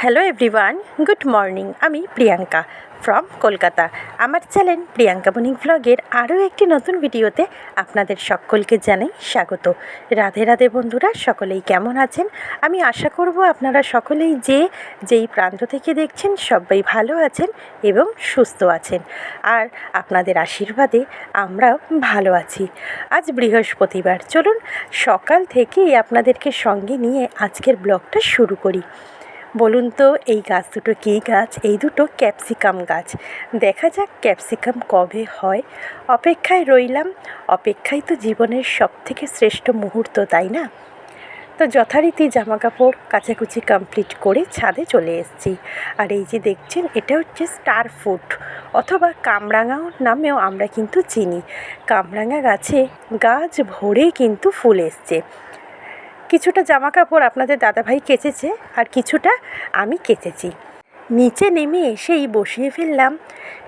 Hello everyone good morning আমি Priyanka from Kolkata. আমার channel Priyanka বনিং ভ্লগের আরও একটি নতুন ভিডিওতে আপনাদের সকলকে জানাই স্বাগত। রাধে রাধে বন্ধুরা, সকলেই কেমন আছেন? আমি আশা করব আপনারা সকলেই যে, যেই প্রান্ত থেকে দেখছেন, সবাই ভালো আছেন এবং সুস্থ আছেন। আর আপনাদের আশীর্বাদে আমরাও ভালো আছি। আজ বৃহস্পতিবার। চলুন, সকাল থেকেই আপনাদেরকে সঙ্গে নিয়ে আজকের ব্লগটা শুরু করি। বলুন তো, এই গাছ দুটো কী গাছ? এই দুটো ক্যাপসিকাম গাছ। দেখা যাক ক্যাপসিকাম কবে হয়। অপেক্ষায় রইলাম। অপেক্ষাই তো জীবনের সব থেকে শ্রেষ্ঠ মুহূর্ত, তাই না? তো যথারীতি জামা কাপড় কাচাকুচি কমপ্লিট করে ছাদে চলে এসেছি। আর এই যে দেখছেন, এটা হচ্ছে স্টার ফুড অথবা কামরাঙাও নামেও আমরা কিন্তু চিনি। কামরাঙা গাছে গাছ ভরে কিন্তু ফুল এসছে। কিছুটা জামা কাপড় আপনাদের দাদাভাই কেচেছে আর কিছুটা আমি কেচেছি। নিচে নেমে এসেই বসিয়ে ফেললাম।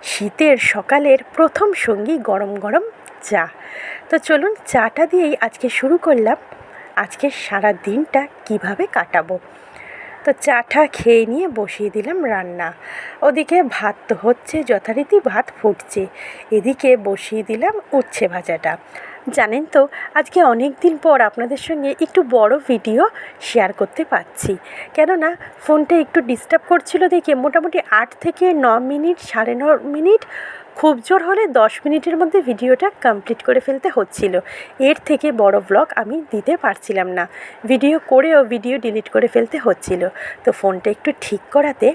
শীতের সকালের প্রথম সঙ্গী গরম গরম চা। তো চলুন চাটা দিয়েই আজকে শুরু করলাম। আজকের সারা দিনটা কীভাবে কাটাবো? তো চাটা খেয়ে নিয়ে বসিয়ে দিলাম রান্না। ওদিকে ভাত তো হচ্ছে, যথারীতি ভাত ফুটছে। এদিকে বসিয়ে দিলাম উচ্ছে ভাজাটা। জানেন তো, আজকে অনেক দিন পর আপনাদের সঙ্গে একটু বড় ভিডিও শেয়ার করতে পারছি। কেননা, ফোনটা একটু ডিস্টার্ব করছিল দেখে মোটামুটি আট থেকে ন মিনিট, সাড়ে ন মিনিট, খুব জোর হলে দশ মিনিটের মধ্যে ভিডিওটা কমপ্লিট করে ফেলতে হচ্ছিল। এর থেকে বড় ব্লগ আমি দিতে পারছিলাম না। ভিডিও করেও ভিডিও ডিলিট করে ফেলতে হচ্ছিল। তো ফোনটা একটু ঠিক করাতে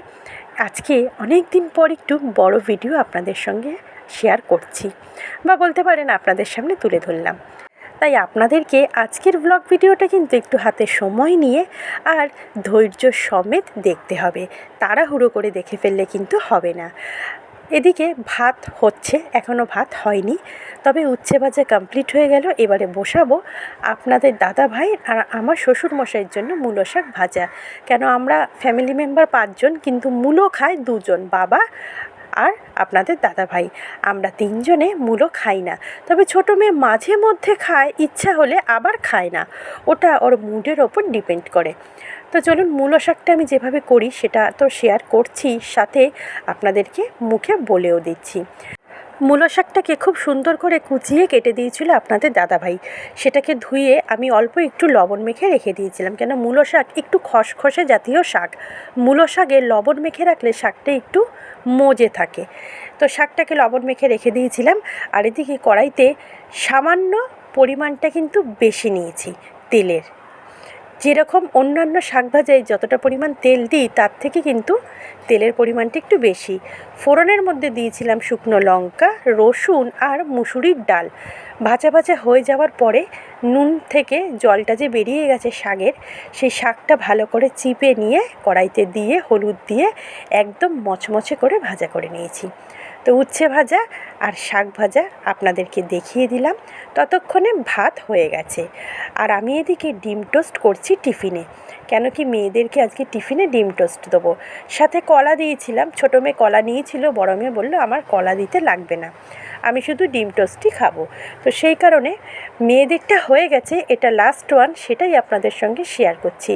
আজকে অনেক দিন পর একটু বড় ভিডিও আপনাদের সঙ্গে শেয়ার করছি বা বলতে পারেন আপনাদের সামনে তুলে ধরলাম। তাই আপনাদেরকে আজকের ব্লগ ভিডিওটা কিন্তু একটু হাতে সময় নিয়ে আর ধৈর্য সমেত দেখতে হবে। তাড়াহুড়ো করে দেখে ফেললে কিন্তু হবে না। এদিকে ভাত হচ্ছে এখনও ভাত হয়নি। তবে উচ্ছে ভাজা কমপ্লিট হয়ে গেল, এবারে বসাবো আপনাদের দাদা ভাই আর আমার শ্বশুর মশাইয়ের জন্য মূলো শাক ভাজা। কেন আমরা ফ্যামিলি মেম্বার পাঁচজন, কিন্তু মূলো খায় দুজন, বাবা আর আপনাদের দাদা ভাই আমরা তিনজনে মূলো খাই না। তবে ছোটো মেয়ে মাঝে মধ্যে খায়, ইচ্ছা হলে আবার খায় না। ওটা ওর মুডের ওপর ডিপেন্ড করে। তো চলুন, মূলো শাকটা আমি যেভাবে করি সেটা তো শেয়ার করছি, সাথে আপনাদেরকে মুখে বলেও দিচ্ছি। মূলো শাকটাকে খুব সুন্দর করে কুচিয়ে কেটে দিয়েছিল আপনাদের দাদাভাই। সেটাকে ধুয়ে আমি অল্প একটু লবণ মেখে রেখে দিয়েছিলাম কেন মূলো শাক একটু খসখসে জাতীয় শাক। মূলো শাকে লবণ মেখে রাখলে শাকটা একটু মজে থাকে। তো শাকটাকে লবণ মেখে রেখে দিয়েছিলাম, আর এদিকে কড়াইতে সামান্য পরিমাণটা কিন্তু বেশি নিয়েছি, তেলের। যেরকম অন্যান্য শাক ভাজায় যতটা পরিমাণ তেল দিই, তার থেকে কিন্তু তেলের পরিমাণটা একটু বেশি। ফোড়নের মধ্যে দিয়েছিলাম শুকনো লঙ্কা, রসুন আর মুসুরির ডাল। ভাজা ভাজা হয়ে যাওয়ার পরে নুন থেকে জলটা যে বেরিয়ে গেছে শাকের, সেই শাকটা ভালো করে চিপে নিয়ে কড়াইতে দিয়ে, হলুদ দিয়ে একদম মচমচে করে ভাজা করে নিয়েছি। তো উচ্ছে ভাজা আর শাক ভাজা আপনাদেরকে দেখিয়ে দিলাম। ততক্ষণে ভাত হয়ে গেছে। আর আমি এদিকে ডিম টোস্ট করছি টিফিনে। কেন কি মেয়েদেরকে আজকে টিফিনে ডিম টোস্ট দেবো? সাথে কলা দিয়েছিলাম। ছোটো মেয়ে কলা নিয়েছিল, বড় মেয়ে বলল, আমার কলা দিতে লাগবে না। আমি শুধু ডিম টোস্টই খাব। তো সেই কারণে মেয়েদেরটা হয়ে গেছে, এটা লাস্ট ওয়ান সেটাই আপনাদের সঙ্গে শেয়ার করছি।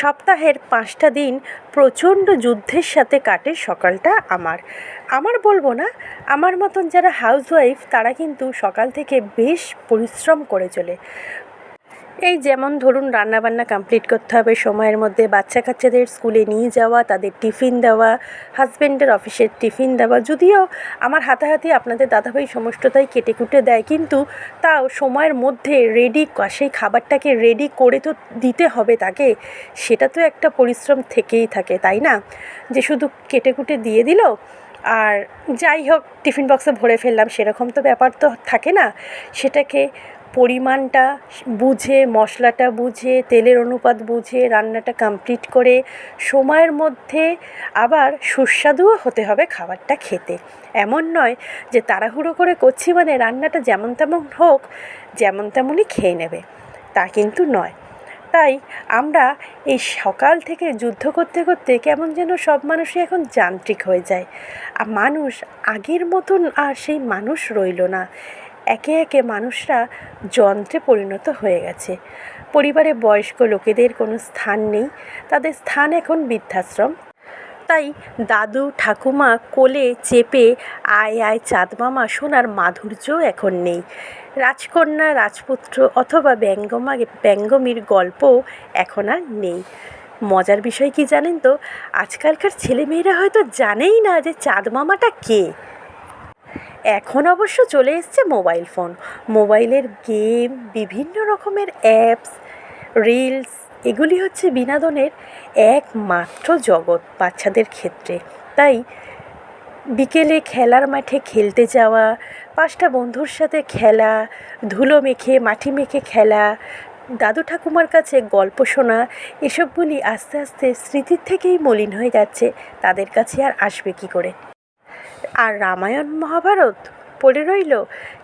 সপ্তাহের পাঁচটা দিন প্রচণ্ড যুদ্ধের সাথে কাটে সকালটা আমার। আমার বলব না, আমার মতন যারা হাউসওয়াইফ তারা কিন্তু সকাল থেকে বেশ পরিশ্রম করে চলে। এই যেমন ধরুন রান্নাবান্না কমপ্লিট করতে হবে, সময়ের মধ্যে বাচ্চা কাচ্চাদের স্কুলে নিয়ে যাওয়া, তাদের টিফিন দেওয়া হাজব্যান্ডের অফিসের টিফিন দেওয়া। যদিও আমার হাতাহাতি আপনাদের দাদাভাই সমস্তটাই কেটে কুটে দেয়, কিন্তু তাও সময়ের মধ্যে রেডি সেই খাবারটাকে রেডি করে তো দিতে হবে তাকে। সেটা তো একটা পরিশ্রম থেকেই থাকে, তাই না? যে শুধু কেটে কুটে দিয়ে দিল, আর যাই হোক, টিফিন বক্সে ভরে ফেললাম, সেরকম তো ব্যাপার তো থাকে না। সেটাকে পরিমাণটা বুঝে, মশলাটা বুঝে, তেলের অনুপাত বুঝে, রান্নাটা কমপ্লিট করে সময়ের মধ্যে আবার সুস্বাদুও হতে হবে খাবারটা খেতে। এমন নয় যে তাড়াহুড়ো করে করছি মানে রান্নাটা যেমন তেমন হোক, যেমন তেমনই খেয়ে নেবে। তা কিন্তু নয়। তাই আমরা এই সকাল থেকে যুদ্ধ করতে করতে কেমন যেন সব মানুষই এখন যান্ত্রিক হয়ে যায়। আর মানুষ আগের মতন আর সেই মানুষ রইল না। একে একে মানুষরা যন্ত্রে পরিণত হয়ে গেছে। পরিবারে বয়স্ক লোকেদের কোনো স্থান নেই, তাদের স্থান এখন বৃদ্ধাশ্রম। তাই দাদু, ঠাকুমা কোলে চেপে আয় আয় চাঁদ মামা শোনার মাধুর্যও এখন নেই। রাজকন্যা, রাজপুত্র অথবা ব্যঙ্গমা, ব্যঙ্গমীর গল্পও এখন আর নেই। মজার বিষয় কি জানেন তো? আজকালকার ছেলেমেয়েরা হয়তো জানেই না যে চাঁদ মামাটা কে। এখন অবশ্য চলে এসছে মোবাইল ফোন। মোবাইলের গেম, বিভিন্ন রকমের অ্যাপস, রিলস, এগুলি হচ্ছে বিনোদনের একমাত্র জগৎ বাচ্চাদের ক্ষেত্রে। তাই বিকেলে খেলার মাঠে খেলতে যাওয়া, পাঁচটা বন্ধুর সাথে খেলা, ধুলো মেখে, মাটি মেখে খেলা, দাদু ঠাকুমার কাছে গল্প শোনা এসবগুলি আস্তে আস্তে স্মৃতির থেকেই মলিন হয়ে যাচ্ছে। তাদের কাছে আর আসবে কী করে? আর রামায়ণ মহাভারত পড়ে রইল,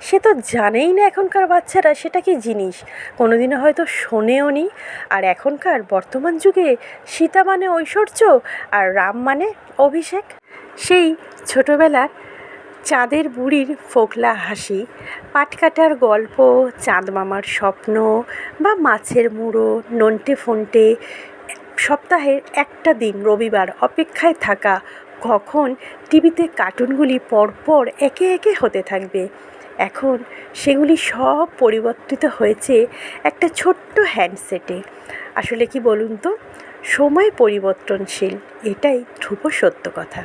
সে তো জানেই না এখনকার বাচ্চারা সেটা কি জিনিস। কোনোদিনও হয়তো শোনেও নি। আর এখনকার বর্তমান যুগে সীতা মানে ঐশ্বর্য আর রাম মানে অভিষেক। সেই ছোটোবেলার চাঁদের বুড়ির ফোকলা হাসি পাটকাটার গল্প, চাঁদ মামার স্বপ্ন বা মাছের মুড়ো, নন্টে ফন্টে সপ্তাহের একটা দিন রবিবার অপেক্ষায় থাকা কখন টিভিতে কার্টুনগুলি পরপর একে একে হতে থাকবে। এখন সেগুলি সব পরিবর্তিত হয়েছে একটা ছোট্ট হ্যান্ডসেটে। আসলে কি বলুন তো? সময় পরিবর্তনশীল, এটাই ধ্রুব সত্য কথা।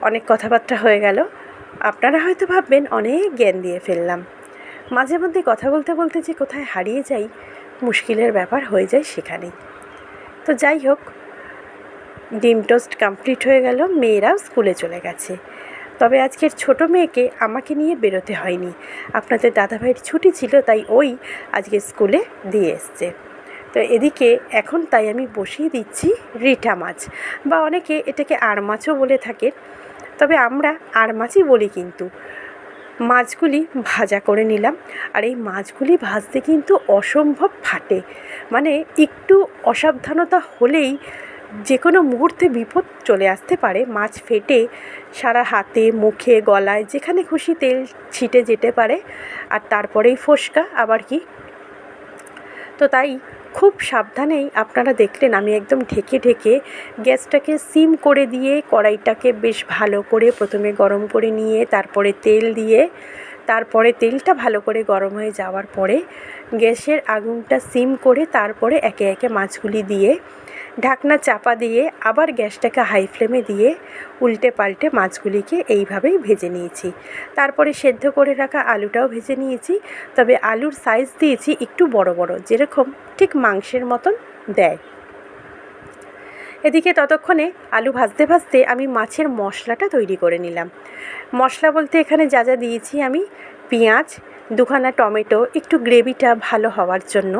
অনেক কথাবার্তা হয়ে গেল। আপনারা হয়তো ভাববেন, অনেক জ্ঞান দিয়ে ফেললাম। মাঝে মধ্যে কথা বলতে বলতে যে কোথায় হারিয়ে যাই, মুশকিলের ব্যাপার হয়ে যায় সেখানেই। তো যাই হোক ডিম টোস্ট কমপ্লিট হয়ে গেল মেয়েরাও স্কুলে চলে গেছে। তবে আজকের ছোট মেয়েকে আমাকে নিয়ে বেরোতে হয়নি। আপনাদের দাদাভাইয়ের ছুটি ছিল, তাই ওই আজকে স্কুলে দিয়ে এসছে। তো এদিকে এখন তাই আমি বসিয়ে দিচ্ছি রিঠা মাছ, বা অনেকে এটাকে আর মাছও বলে থাকে। তবে আমরা আর মাছই বলি কিন্তু। মাছগুলি ভাজা করে নিলাম, আর এই মাছগুলি ভাজতে কিন্তু অসম্ভব ফাটে। মানে একটু অসাবধানতা হলেই যে কোনো মুহূর্তে বিপদ চলে আসতে পারে। মাছ ফেটে সারা হাতে, মুখে, গলায়, যেখানে খুশি তেল ছিটে যেতে পারে আর তারপরেই ফোসকা, আবার কি? তো তাই খুব সাবধানেই আপনারা দেখলেন আমি একদম ঢেকে ঢেকে গ্যাসটাকে সিম করে দিয়ে, কড়াইটাকে বেশ ভালো করে প্রথমে গরম করে নিয়ে, তারপরে তেল দিয়ে, তারপরে তেলটা ভালো করে গরম হয়ে যাওয়ার পরে গ্যাসের আগুনটা সিম করে তারপরে একে একে মাছগুলি দিয়ে ঢাকনা চাপা দিয়ে আবার গ্যাসটাকে হাই ফ্লেমে দিয়ে উল্টে পাল্টে মাছগুলিকে এইভাবেই ভেজে নিয়েছি। তারপরে সেদ্ধ করে রাখা আলুটাও ভেজে নিয়েছি। তবে আলুর সাইজ দিয়েছি একটু বড় বড়, যেরকম ঠিক মাংসের মতন দেয়। এদিকে ততক্ষণে আলু ভাজতে ভাজতে আমি মাছের মশলাটা তৈরি করে নিলাম। মশলা বলতে এখানে যা যা দিয়েছি আমি, পেঁয়াজ, দুখানা টমেটো, একটু গ্রেভিটা ভালো হওয়ার জন্য,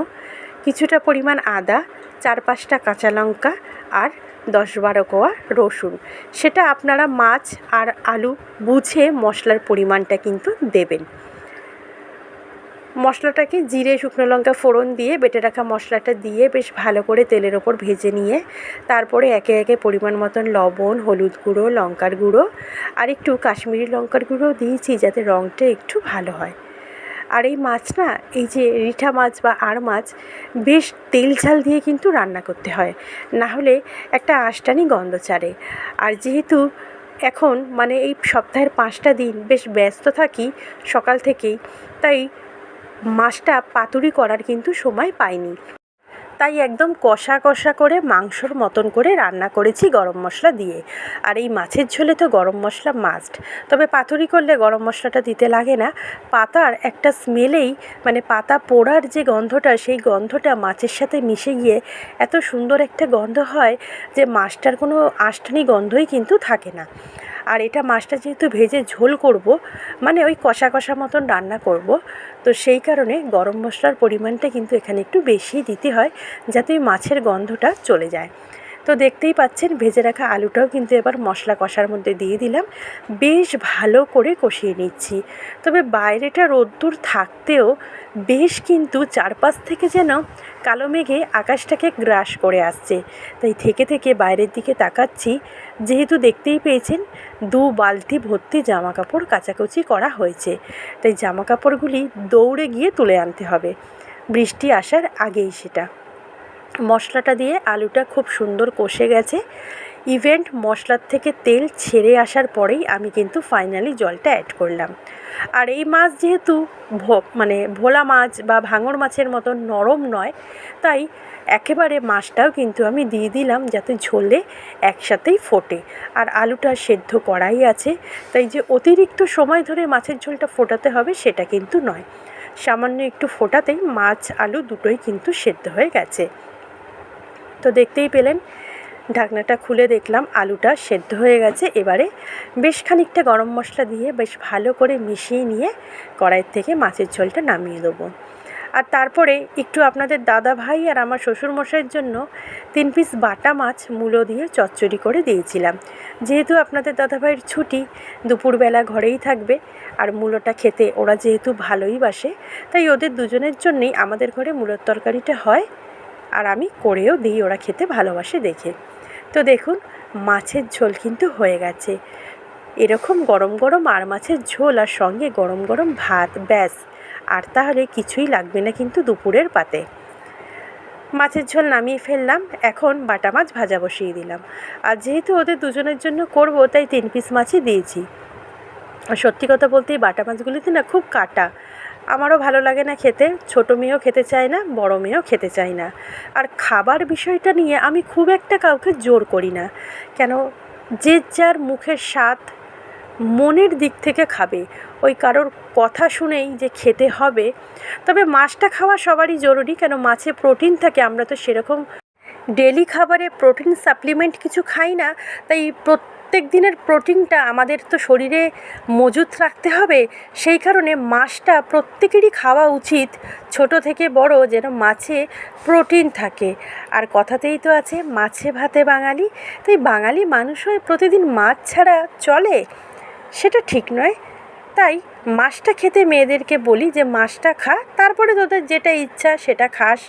কিছুটা পরিমাণ আদা চার পাঁচটা কাঁচা লঙ্কা আর দশ বারো কোয়া রসুন। সেটা আপনারা মাছ আর আলু বুঝে মশলার পরিমাণটা কিন্তু দেবেন। মশলাটাকে জিরে, শুকনো লঙ্কা ফোড়ন দিয়ে বেটে রাখা মশলাটা দিয়ে বেশ ভালো করে তেলের ওপর ভেজে নিয়ে তারপরে একে একে পরিমাণ মতন লবণ, হলুদ গুঁড়ো, লঙ্কার গুঁড়ো আর একটু কাশ্মীরি লঙ্কার গুঁড়ো দিয়েছি যাতে রঙটা একটু ভালো হয়। আর এই মাছ না, এই যে রিঠা মাছ বা আর মাছ, বেশ তেল ঝাল দিয়ে কিন্তু রান্না করতে হয়। না হলে একটা আষ্টানি গন্ধ ছাড়ে। আর যেহেতু এখন মানে এই সপ্তাহের পাঁচটা দিন বেশ ব্যস্ত থাকি সকাল থেকেই, তাই মাছটা পাতুরি করার কিন্তু সময় পাইনি। তাই একদম কষা কষা করে মাংসর মতন করে রান্না করেছি গরম মশলা দিয়ে। আর এই মাছের ঝোলে তো গরম মশলা মাস্ট তবে পাতুরি করলে গরম মশলাটা দিতে লাগে না। পাতার একটা স্মেলেই মানে পাতা পোড়ার যে গন্ধটা, সেই গন্ধটা মাছের সাথে মিশে গিয়ে এত সুন্দর একটা গন্ধ হয় যে মাছটার কোনো আষ্টানি গন্ধই কিন্তু থাকে না। আর এটা মাছটা যেহেতু ভেজে ঝোল করব মানে ওই কষা কষা মতন রান্না করব, তো সেই কারণে গরম মশলার পরিমাণটা কিন্তু এখানে একটু বেশি দিতে হয়, যাতে ওই মাছের গন্ধটা চলে যায়। তো দেখতেই পাচ্ছেন, ভেজে রাখা আলুটাও কিন্তু এবার মশলা কষার মধ্যে দিয়ে দিলাম। বেশ ভালো করে কষিয়ে নিচ্ছি। তবে বাইরেটা রোদ্দুর থাকতেও বেশ কিন্তু চারপাশ থেকে যেন কালো মেঘে আকাশটাকে গ্রাস করে আসছে। তাই থেকে থেকে বাইরের দিকে তাকাচ্ছি। যেহেতু দেখতেই পেয়েছেন, দু বালতি ভর্তি জামা কাপড় কাচাকুচি করা হয়েছে। তাই জামা কাপড়গুলি দৌড়ে গিয়ে তুলে আনতে হবে। বৃষ্টি আসার আগেই সেটা। মশলাটা দিয়ে আলুটা খুব সুন্দর কষে গেছে। ইভেন্ট মশলার থেকে তেল ছেড়ে আসার পরেই আমি কিন্তু ফাইনালি জলটা অ্যাড করলাম। আর এই মাছ যেহেতু মানে ভোলা মাছ বা ভাঙর মাছের মতো নরম নয়, তাই একেবারে মাছটাও কিন্তু আমি দিয়ে দিলাম যাতে ঝোলে একসাথেই ফোটে। আর আলুটা সেদ্ধ করাই আছে, তাই যে অতিরিক্ত সময় ধরে মাছের ঝোলটা ফোটাতে হবে সেটা কিন্তু নয়। সামান্য একটু ফোটাতেই মাছ, আলু দুটোই কিন্তু সেদ্ধ হয়ে গেছে। তো দেখতেই পেলেন। ঢাকনাটা খুলে দেখলাম, আলুটা সেদ্ধ হয়ে গেছে। এবারে বেশ খানিকটা গরম মশলা দিয়ে বেশ ভালো করে মিশিয়ে নিয়ে কড়াইয়ের থেকে মাছের ঝোলটা নামিয়ে দেবো। আর তারপরে একটু আপনাদের দাদা ভাই আর আমার শ্বশুরমশাইয়ের জন্য তিন পিস বাটা মাছ মূলো দিয়ে চচ্চড়ি করে দিয়েছিলাম। যেহেতু আপনাদের দাদা ভাইয়ের ছুটি, দুপুরবেলা ঘরেই থাকবে আর মূলোটা খেতে ওরা যেহেতু ভালোই বাসে, তাই ওদের দুজনের জন্যেই আমাদের ঘরে মূলোর তরকারিটা হয়। আর আমি করেও দিই, ওরা খেতে ভালোবাসে দেখে। তো দেখুন, মাছের ঝোল কিন্তু হয়ে গেছে। এরকম গরম গরম আর মাছের ঝোল আর সঙ্গে গরম গরম ভাত, ব্যাস। আর তাহলে কিছুই লাগবে না কিন্তু দুপুরের পাতে। মাছের ঝোল নামিয়ে ফেললাম, এখন বাটা মাছ ভাজা বসিয়ে দিলাম। আর যেহেতু ওদের দুজনের জন্য করব, তাই তিন পিস মাছই দিয়েছি। আর সত্যি কথা বলতে এই বাটা মাছগুলিতে না খুব কাটা। আমারও ভালো লাগে না খেতে। ছোটো মেয়েও খেতে চায় না, বড় মেয়েও খেতে চায় না। আর খাবার বিষয়টা নিয়ে আমি খুব একটা কাউকে জোর করি না। কেন? যে যার মুখের স্বাদ মনের দিক থেকে খাবে। ওই কারোর কথা শুনেই যে খেতে হবে। তবে মাছটা খাওয়া সবারই জরুরি, কেন মাছে প্রোটিন থাকে, আমরা তো সেরকম ডেলি খাবারে প্রোটিন সাপ্লিমেন্ট কিছু খাই না। তাই প্রত্যেক দিনের প্রোটিনটা আমাদের তো শরীরে মজুত রাখতে হবে। সেই কারণে মাছটা প্রত্যেকেরই খাওয়া উচিত। ছোট থেকে বড় যেন মাছে প্রোটিন থাকে। আর কথাতেই তো আছে, মাছে ভাতে বাঙালি। তাই বাঙালি মানুষ হয়ে প্রতিদিন মাছ ছাড়া চলে? সেটা ঠিক নয়। তাই মাছটা খেতে মেয়েদেরকে বলি যে, মাছটা খা, তারপরে তোদের যেটা ইচ্ছা সেটা খাস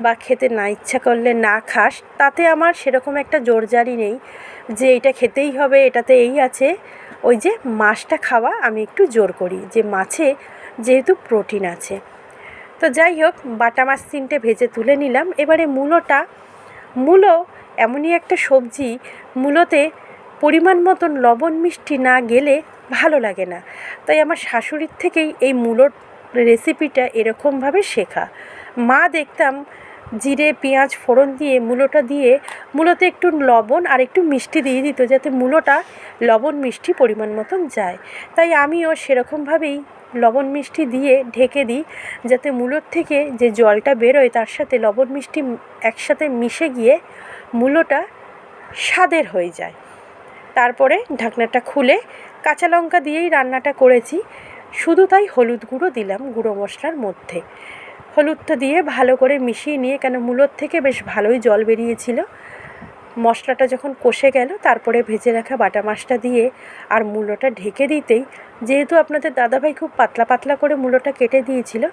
বা খেতে না ইচ্ছা করলে না খাস। তাতে আমার সেরকম একটা জোরজারি নেই যে, এটা খেতেই হবে, এটাতে এই আছে। ওই যে, মাছটা খাওয়া, আমি একটু জোর করি। যে, মাছে যেহেতু প্রোটিন আছে। তো যাই হোক, বাটা মাছ তিনটে ভেজে তুলে নিলাম। এবারে মূলোটা, মূলো এমনই একটা সবজি, মূলোতে পরিমাণ মতন লবণ মিষ্টি না গেলে ভালো লাগে না। তাই আমার শাশুড়ির থেকেই এই মূলোর রেসিপিটা এরকমভাবে শেখা। মা দেখতাম জিরে, পেঁয়াজ ফোড়ন দিয়ে মূলোটা দিয়ে মূলোতে একটু লবণ আর একটু মিষ্টি দিয়ে দিত যাতে মূলোটা লবণ মিষ্টি পরিমাণ মতন যায়। তাই আমিও সেরকমভাবেই লবণ মিষ্টি দিয়ে ঢেকে দিই যাতে মূলোর থেকে যে জলটা বেরোয় তার সাথে লবণ মিষ্টি একসাথে মিশে গিয়ে মূলোটা স্বাদের হয়ে যায়। তারপরে ঢাকনাটা খুলে কাঁচা লঙ্কা দিয়েই রান্নাটা করেছি। শুধু তাই হলুদ গুঁড়ো দিলাম গুঁড়ো মশলার মধ্যে। হলুদটা দিয়ে ভালো করে মিশিয়ে নিয়ে কেন মূলোর থেকে বেশ ভালোই জল বেরিয়েছিল। মশলাটা যখন কষে গেল, তারপরে ভেজে রাখা বাটা মাছটা দিয়ে আর মূলোটা ঢেকে দিতেই, যেহেতু আপনাদের দাদাভাই খুব পাতলা পাতলা করে মূলোটা কেটে দিয়েছিল,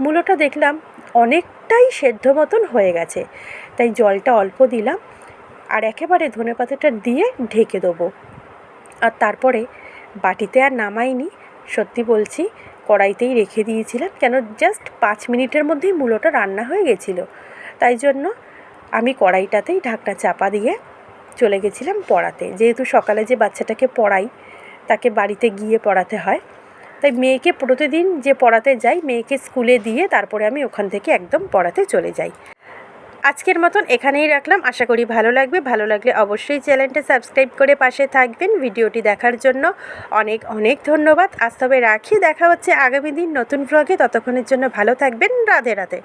মূলোটা দেখলাম অনেকটাই সেদ্ধ মতন হয়ে গেছে। তাই জলটা অল্প দিলাম আর একেবারে ধনে পাতাটা দিয়ে ঢেকে দেবো। আর তারপরে বাটিতে আর নামাইনি। সত্যি বলছি, কড়াইতেই রেখে দিয়েছিলাম। কেন জাস্ট পাঁচ মিনিটের মধ্যেই মূলোটা রান্না হয়ে গেছিল। তাই জন্য আমি কড়াইটাতেই ঢাকনা চাপা দিয়ে চলে গেছিলাম পড়াতে। যেহেতু সকালে যে বাচ্চাটাকে পড়াই, তাকে বাড়িতে গিয়ে পড়াতে হয়। তাই মেয়েকে প্রতিদিন যে পড়াতে যাই, মেয়েকে স্কুলে দিয়ে তারপরে আমি ওখান থেকে একদম পড়াতে চলে যাই। আজকের মতন এখানেই রাখলাম। আশা করি ভালো লাগবে। ভালো লাগলে অবশ্যই চ্যানেলটা সাবস্ক্রাইব করে পাশে থাকবেন। ভিডিওটি দেখার জন্য অনেক অনেক ধন্যবাদ। আজ তবে রাখি। দেখা হচ্ছে আগামী দিন নতুন ব্লগে ততক্ষণের জন্য ভালো থাকবেন। রাধে রাধে।